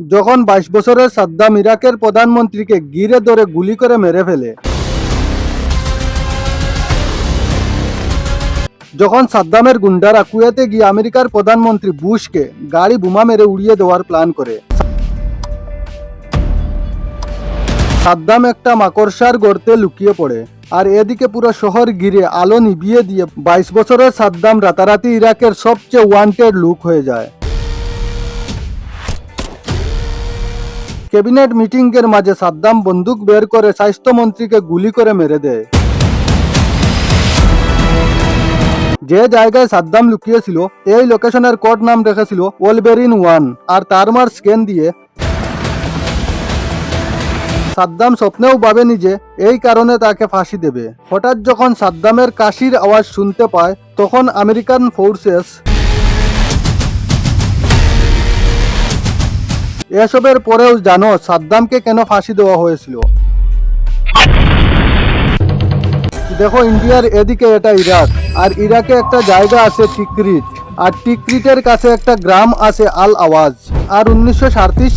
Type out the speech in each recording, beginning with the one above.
যখন বাইশ বছরের সাদ্দাম ইরাকের প্রধানমন্ত্রীকে গিরে ধরে গুলি করে মেরে ফেলে। যখন সাদ্দামের গুন্ডারা কুয়েতে গিয়ে আমেরিকার প্রধানমন্ত্রী বুশকে গাড়ি বোমা মেরে উড়িয়ে দেওয়ার প্ল্যান করে। সাদ্দাম একটা মাকড়সার গর্তে লুকিয়ে পড়ে আর এদিকে পুরো শহর ঘিরে আলো নিভিয়ে দিয়ে বাইশ বছরের সাদ্দাম রাতারাতি ইরাকের সবচেয়ে ওয়ান্টেড লুক হয়ে যায়। ক্যাবিনেট মিটিং এর মাঝে সাদ্দাম বন্দুক বের করে স্বাস্থ্যমন্ত্রীকে গুলি করে মেরে দেয়। যে জায়গায় সাদ্দাম লুকিয়েছিল, এই লোকেশনের কোড নাম রেখেছিল ওলবেরিন ওয়ান, আর তার মার স্ক্যান দিয়ে। সাদ্দাম স্বপ্নেও ভাবেনি যে এই কারণে তাকে ফাঁসি দেবে। হঠাৎ যখন সাদ্দামের কাশির আওয়াজ শুনতে পায়, তখন আমেরিকান ফোর্সেস এসবের পরেও জানো সাদ্দামকে কেন ফাঁসি দেওয়া হয়েছিল? দেখো ইন্ডিয়ার এদিকে এটা ইরাক, আর ইরাকে একটা জায়গা আছে টিকরিট আর টিকরিটের কাছে একটা গ্রাম আছে আল আওয়াজ। আর উনিশশো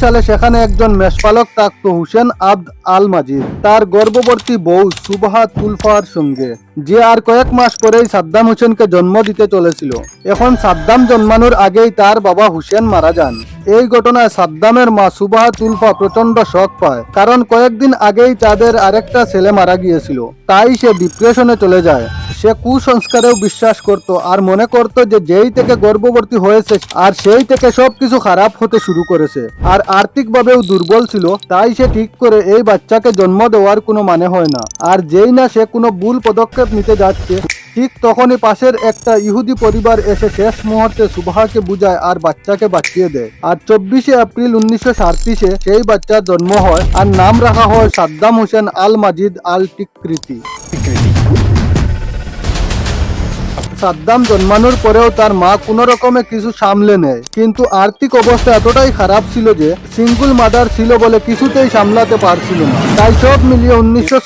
সালে সেখানে একজন মেষপালক থাকতো হুসেন আব্দ আল মাজিদ। তার গর্ভবর্তী বউ সুবাহা তুলফার সঙ্গে, যে আর কয়েক মাস পরেই সাদ্দাম হোসেনকে জন্ম দিতে চলেছিল। এখন সাদ্দাম জন্মানোর আগেই তার বাবা হুসেন মারা যান। এই ঘটনায় সাদ্দামের মা সুবাহা তুলফা প্রচণ্ড শখ পায়, কারণ কয়েকদিন আগেই তাদের আরেকটা ছেলে মারা গিয়েছিল। তাই সে ডিপ্রেশনে চলে যায়। সে কুসংস্কারেও বিশ্বাস করত আর মনে করত যে যেই থেকে গর্ভবতী হয়েছে আর সেই থেকে সবকিছু খারাপ হতে শুরু করেছে। আর আর্থিকভাবেও দুর্বল ছিল, তাই সে ঠিক করে এই বাচ্চাকে জন্ম দেওয়ার কোনো মানে হয় না। আর যেই না সে কোনো ভুল পদক্ষেপ নিতে যাচ্ছে, ঠিক তখনই পাশের একটা ইহুদি পরিবার এসে শেষ মুহূর্তে সুবাহকে বুঝায় আর বাচ্চাকে বাঁচিয়ে দেয়। আর চব্বিশে এপ্রিল উনিশশো সাতত্রিশে সেই বাচ্চার জন্ম হয় আর নাম রাখা হয় সাদ্দাম হোসেন আল মাজিদ আল টিকৃতি সাদ্দাম জন্মানোর পরেও তার মা কোনো রকমে কিছু সামলে নেয়। কিন্তু আর্থিক অবস্থা এতটাই খারাপ ছিল যে সিঙ্গুল মাদার ছিল বলে কিছুতেই সামলাতে পারছিল না। তাই সব মিলিয়ে উনিশশো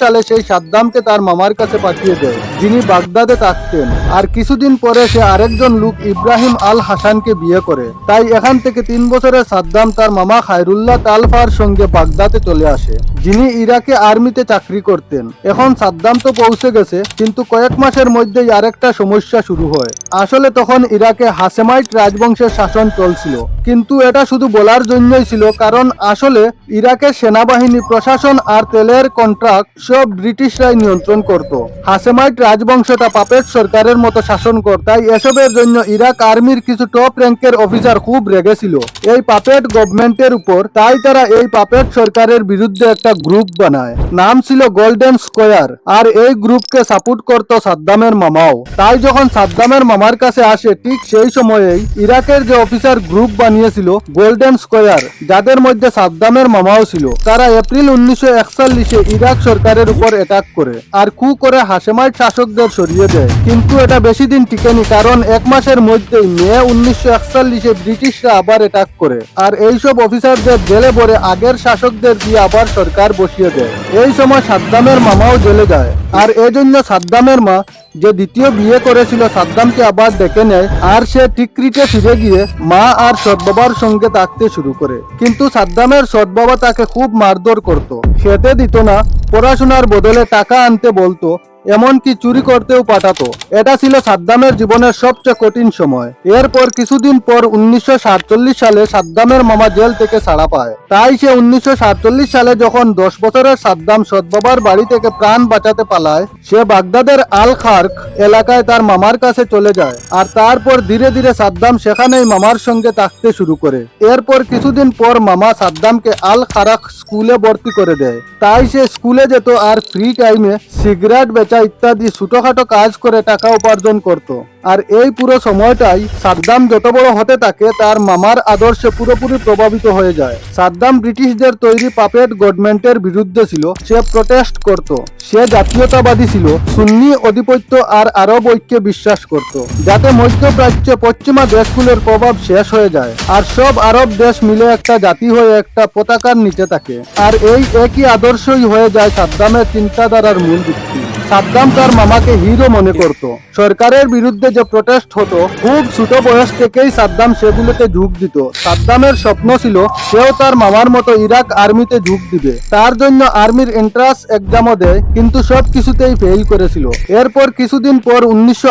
সালে সেই সাদ্দামকে তার মামার কাছে পাঠিয়ে দেয়, যিনি বাগদাদে থাকতেন। আর কিছুদিন পরে সে আরেকজন লোক ইব্রাহিম আল হাসানকে বিয়ে করে। তাই এখান থেকে তিন বছরের সাদ্দাম তার মামা খায়রুল্লাহ তালফার সঙ্গে বাগদাদে চলে আসে, যিনি ইরাকে আর্মিতে চাকরি করতেন। এখন সাদ্দাম তো পৌঁছে গেছে, কিন্তু কয়েক মাসের মধ্যেই আরেকটা সমস্যা শুরু হয়। আসলে তখন ইরাকে হাসেমাইট রাজবংশের শাসন চলছিল। কিন্তু এটা শুধু বলার জন্যই ছিল, কারণ আসলে ইরাকের সেনাবাহিনী প্রশাসন আর তেলের কন্ট্রাক্ট সব ব্রিটিশরাই নিয়ন্ত্রণ করত। হাসেমাইট রাজবংশটা পাপেট সরকারের মতো শাসন করত তাই এসবের জন্য ইরাক আর্মির কিছু টপ র্যাঙ্কের অফিসার খুব রেগেছিল। এই পাপেট গভর্নমেন্টের উপর, তাই তারা এই পাপেট সরকারের বিরুদ্ধে একটা গ্রুপ বানায়। নাম ছিল গোল্ডেন স্কোয়ার, আর এই গ্রুপকে সাপোর্ট করত সাদ্দামের মামাও। তাই যখন সাদ্দামের মামার কাছে আসে, ঠিক সেই সময়েই ইরাকের যে অফিসার গ্রুপ বানিয়েছিল, গোল্ডেন স্কোয়ার, যাদের মধ্যে সাদ্দামের মামাও ছিল, তারা এপ্রিল উনিশশো একচল্লিশে ইরাক সরকারের উপর অ্যাটাক করে আর কু করে হাসেমাইট শাসকদের সরিয়ে দেয়। কিন্তু এটা বেশি দিন টিকেনি, কারণ এক মাসের মধ্যেই মে উনিশশো একচল্লিশে ব্রিটিশরা আবার অ্যাটাক করে আর এইসব অফিসারদের জেলে ভরে আগের শাসকদের দিয়ে আবার সরকার বসিয়ে দেয়। এই সময় সাদ্দামের মামাও জেলে যায়। আর এজন্য সাদ্দামের মা যে দ্বিতীয় বিয়ে করেছিল সাদ্দামকে আবার ডেকে নেয়, আর সে টিকরিতে ফিরে গিয়ে মা আর সৎবাবার সঙ্গে থাকতে শুরু করে। কিন্তু সাদ্দামের সৎবাবা তাকে খুব মারধর করত। খেতে দিত না, পড়াশোনার বদলে টাকা আনতে বলতো এমনকি চুরি করতেও পাঠাতো। এটা ছিল সাদ্দামের জীবনের সবচেয়ে কঠিন সময়। এরপর কিছুদিন পর উনিশশো সাতচল্লিশ সালে সাদ্দামের মামা জেল থেকে ছাড়া পায়। তাই সে উনিশশো সালে যখন দশ বছরের সাদ্দাম সৎবাবার বাড়ি থেকে প্রাণ বাঁচাতে পালায়, সে বাগদাদের আল খার্ক এলাকায় তার মামার কাছে চলে যায় আর তারপর ধীরে ধীরে সাদ্দাম সেখানেই মামার সঙ্গে থাকতে শুরু করে। এরপর কিছুদিন পর মামা সাদ্দামকে আল খারাক স্কুলে ভর্তি করে দেয়। তাই সে স্কুলে যেত আর ফ্রি টাইমে সিগারেট বেচা ইত্যাদি ছোটখাটো কাজ করে টাকা উপার্জন করত। আর এই পুরো সময়টাই সাদ্দাম যত বড় হতে থাকে, তার মামার আদর্শে পুরোপুরি প্রভাবিত হয়ে যায়। সাদ্দাম ব্রিটিশদের তৈরি পাপেট গভর্নমেন্টের বিরুদ্ধে ছিল, সে প্রটেস্ট করত। সে জাতীয়তাবাদী ছিল, সুন্নি আধিপত্য আর আরব ঐক্যে বিশ্বাস করত, যাতে মধ্যপ্রাচ্যে পশ্চিমা দেশগুলোর প্রভাব শেষ হয়ে যায়। আর সব আরব দেশ মিলে একটা জাতি হয়ে একটা পতাকার নিচে থাকে। আর এই একই আদর্শই হয়ে যায় সাদ্দামের চিন্তাধারার মূল ভিত্তি। সাদ্দাম তার মামাকে হিরো মনে করত। সরকারের বিরুদ্ধে যে প্রটেস্ট হতো, খুব ছোট বয়স থেকেই সাদ্দাম সেগুলোতে যোগ দিত। সাদ্দামের স্বপ্ন ছিল, সেও তার মামার মতো ইরাক আর্মিতে যোগ দিবে। তার জন্য আর্মির এন্ট্রান্স এক্সামও দেয়, কিন্তু সব কিছুতেই ফেল করেছিল। এরপর কিছুদিন পর উনিশশো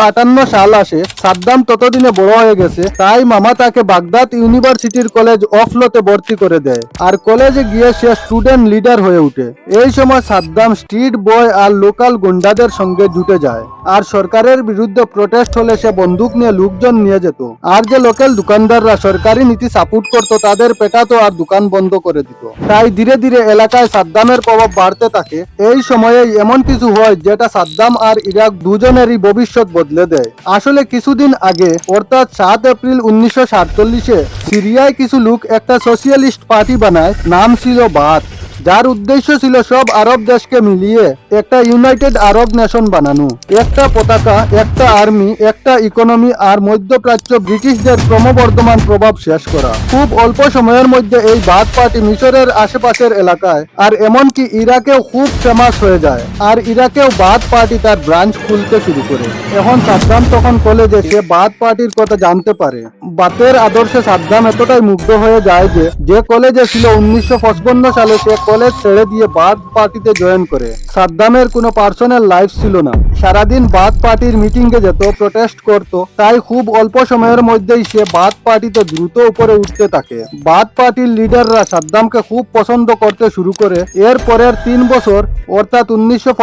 সাল আসে, সাদ্দাম ততদিনে বড় হয়ে গেছে, তাই মামা তাকে বাগদাদ ইউনিভার্সিটির কলেজ অফ লোতে ভর্তি করে দেয়। আর কলেজে গিয়ে সে স্টুডেন্ট লিডার হয়ে ওঠে এই সময় সাদ্দাম স্ট্রিট বয় আর লোকাল গুন্ডাদের সঙ্গে জুটে যায়। আর সরকারের বিরুদ্ধে প্রটেস্ট হলে সে বন্দুক নিয়ে লোকজন নিয়ে যেত। আর যে লোকাল দোকানদাররা সরকারি নীতি সাপোর্ট করত, তাদের পেটাতো আর দোকান বন্ধ করে দিত। তাই ধীরে ধীরে এলাকায় সাদ্দামের প্রভাব বাড়তে থাকে। এই সময়ে এমন কিছু হয় যেটা সাদ্দাম আর ইরাক দুজনেরই ভবিষ্যৎ বদলে দেয়। আসলে কিছুদিন আগে, অর্থাৎ সাত এপ্রিল উনিশশো সাতচল্লিশে, সিরিয়ায় কিছু লোক একটা সোশিয়ালিস্ট পার্টি বানায়, নাম ছিল বাথ যার উদ্দেশ্য ছিল সব আরব দেশকে মিলিয়ে একটা ইউনাইটেড আরব নেশন বানানো। একটা পতাকা, একটা আর্মি, একটা ইকোনমি আর মধ্যপ্রাচ্য ব্রিটিশদের ক্রমবর্ধমান প্রভাব শেষ করা। খুব অল্প সময়ের মধ্যে এই বাদ পার্টি মিশরের আশেপাশের এলাকায় আর এমনকি ইরাকেও খুব ফেমাস হয়ে যায়। আর ইরাকেও বাদ পার্টি তার ব্রাঞ্চ খুলতে শুরু করে। এখন সাদ্দাম তখন কলেজে সে বাদ পার্টির কথা জানতে পারে। বাতের আদর্শে সাদ্দাম এতটাই মুগ্ধ হয়ে যায় যে যে কলেজে ছিল উনিশশো পঁচপন্ন সালে সে কলেজ ছেড়ে দিয়ে বাদ পার্টিতে জয়েন করে। সাদ্দামের কোনো পার্সোনাল লাইফ ছিল না। সারাদিন বাদ পার্টির মিটিং এ যেত প্রটেস্ট করত, তাই খুব অল্প সময়ের মধ্যেই সে বাদ পার্টিতে দ্রুত উপরে উঠতে থাকে। বাদ পার্টির লিডাররা সাদ্দামকে খুব পছন্দ করতে শুরু করে। এর পরের তিন বছর, অর্থাৎ উনিশশো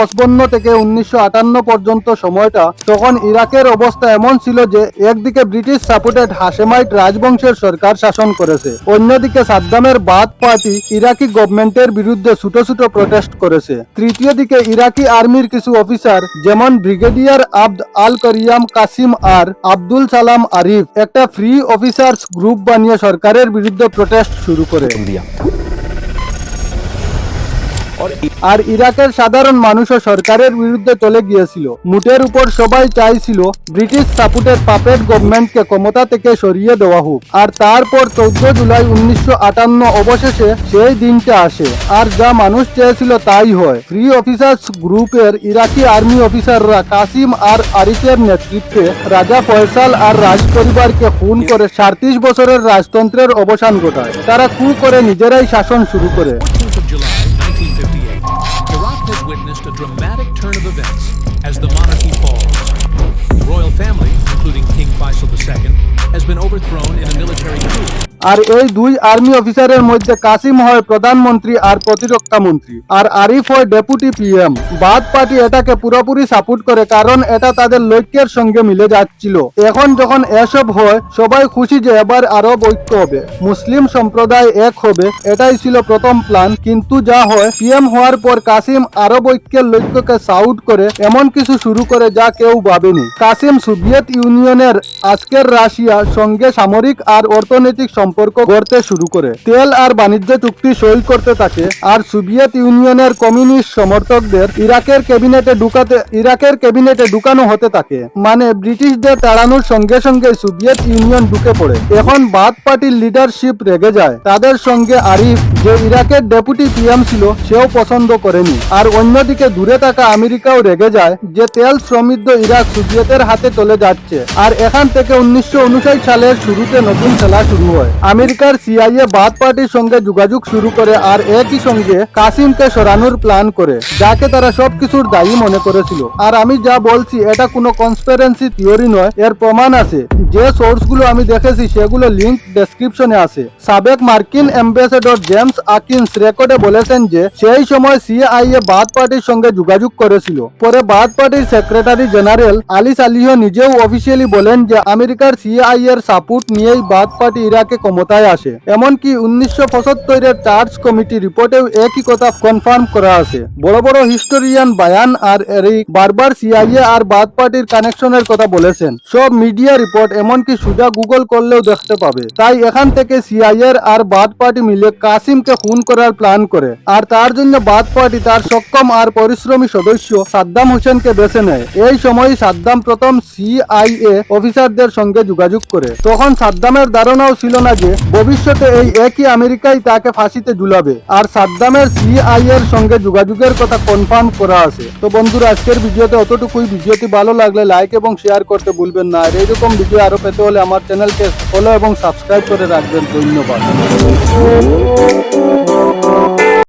থেকে উনিশশো আটান্ন পর্যন্ত সময়টা, তখন ইরাকের অবস্থা এমন ছিল যে, একদিকে ব্রিটিশ সাপোর্টেড হাসেমাইট রাজবংশের সরকার শাসন করেছে। অন্যদিকে সাদ্দামের বাদ পার্টি ইরাকি গভর্নমেন্টের ইরাকের বিরুদ্ধে ছোট ছোট প্রটেস্ট করেছে। তৃতীয় দিকে ইরাকি আর্মির কিছু অফিসার, যেমন brigadier Abd al Karim Qasim আর আব্দুল সালাম আরিফ, একটা ফ্রি অফিসার্স গ্রুপ বানিয়ে সরকারের বিরুদ্ধে প্রটেস্ট শুরু করে। আর ইরাকের সাধারণ মানুষও সরকারের বিরুদ্ধে চলে গিয়েছিল। মুটের উপর সবাই চাইছিল ব্রিটিশ সাপোর্টেড পাপেট গভর্নমেন্টকে ক্ষমতা থেকে সরিয়ে দেওয়া হোক। আর তারপর চৌদ্দ জুলাই উনিশশো আটান্ন অবশেষে সেই দিনটা আসে। আর যা মানুষ চেয়েছিল তাই হয়। ফ্রি অফিসার্স গ্রুপের ইরাকি আর্মি অফিসাররা কাসিম আর আরিফের নেতৃত্বে রাজা ফয়সাল আর রাজ পরিবারকে খুন করে সাঁত্রিশ বছরের রাজতন্ত্রের অবসান ঘটায়। তারা কু করে নিজেরাই শাসন শুরু করে। Witnessed a dramatic turn of events as the monarchy falls. আর এই দুই আর্মি অফিসারের মধ্যে কাসিম হয় প্রধানমন্ত্রী আর প্রতিরক্ষা মন্ত্রী। আর আরিফ হয় ডেপুটি পিএম বাদ পার্টি এটাকে পুরোপুরি সাপোর্ট করে কারণ এটা তাদের লক্ষ্যের সঙ্গে মিলে যাচ্ছিল। এখন যখন এসব হয়, সবাই খুশি যে এবার আরব ঐক্য হবে। মুসলিম সম্প্রদায় এক হবে, এটাই ছিল প্রথম প্ল্যান কিন্তু যা হয় পিএম হওয়ার পর কাসিম আরব ঐক্যের লক্ষ্যকে সাউট করে এমন কিছু শুরু করে যা কেউ ভাবেনি। কাসিম সোভিয়েত ইউনিয়নের আজকের রাশিয়া সঙ্গে সামরিক আর অর্থনৈতিক সম্পর্ক গড়তে শুরু করে। তেল আর বাণিজ্য চুক্তি সই করতে থাকে আর সোভিয়েত ইউনিয়নের কমিউনিস্ট সমর্থকদের ইরাকের ক্যাবিনেটে ঢুকাতে ইরাকের ক্যাবিনেটে ঢুকানো হতে থাকে। মানে ব্রিটিশদের তাড়ানোর সঙ্গে সঙ্গে সোভিয়েত ইউনিয়ন ঢুকে পড়ে। এখন বাদ পার্টির লিডারশিপ রেগে যায়। তাদের সঙ্গে আরিফ, যে ইরাকের ডেপুটি পিএম ছিল, সেও পছন্দ করেনি। আর অন্যদিকে দূরে থাকা আমেরিকাও রেগে যায় যে তেল সমৃদ্ধ ইরাক সোভিয়েতের হাতে চলে যাচ্ছে। আর এখান থেকে উনিশশো সালের শুরুতে নতুন খেলা শুরু হয়। আমেরিকার সিআইএ বাদ পার্টির সঙ্গে যোগাযোগ শুরু করে আর একই সঙ্গে কাসিমকে সরানোর প্ল্যান করে, যাকে তারা সবকিছুর দায়ী মনে করেছিল। আর আমি যা বলছি, এটা কোনো কনসপেরেন্সি থিওরি নয়, এর প্রমাণ আছে। যে সোর্সগুলো আমি দেখেছি, সেগুলো লিংক ডেসক্রিপশনে আছে। সাবেক মার্কিন অ্যাম্বাসেডর জেমস আকিন্স রেকর্ডে বলেছেন যে, সেই সময় সিআইএ বাদ পার্টির সঙ্গে যোগাযোগ করেছিল। পরে বাদ পার্টির সেক্রেটারি জেনারেল আলিস আলিহ নিজেও অফিসিয়ালি বলেন যে আমেরিকার সিআই এর সাপোর্ট নিয়েই বাদ পার্টি ইরাকে ক্ষমতায় আসে। এমনকি উনিশশো পঁচাত্তরের চার্জ কমিটি রিপোর্টেও একই কথা কনফার্ম করা আছে। বড় বড় হিস্টোরিয়ান বায়ান আর এরিক বারবার সিআইএ আর বাদ পার্টির কানেকশনের কথা বলেছেন। সব মিডিয়া রিপোর্ট এমনকি সুজা গুগল করলেও দেখতে পাবে। তাই এখান থেকে সিআইএর আর বাদ পার্টি মিলে কাসিমকে খুন করার প্ল্যান করে। আর তার জন্য বাদ পার্টি তার সক্ষম আর পরিশ্রমী সদস্য সাদ্দাম হোসেনকে বেছে নেয়। এই সময় সাদ্দাম প্রথম সিআইএ অফিসারদের সঙ্গে যোগাযোগ করে। তখন সাদ্দামের ধারণাও ছিল না যে ভবিষ্যতে এই একই আমেরিকাই তাকে ফাঁসিতে ঝুলাবে। আর সাদ্দামের সিআই এর সঙ্গে যোগাযোগের কথা কনফার্ম করা আছে। তো বন্ধুরা, আজকের ভিডিওতে অতটুকুই। ভিডিওটি ভালো লাগলে লাইক এবং শেয়ার করতে ভুলবেন না। আর এইরকম ভিডিও আরও পেতে হলে আমার চ্যানেলকে ফলো এবং সাবস্ক্রাইব করে রাখবেন। ধন্যবাদ।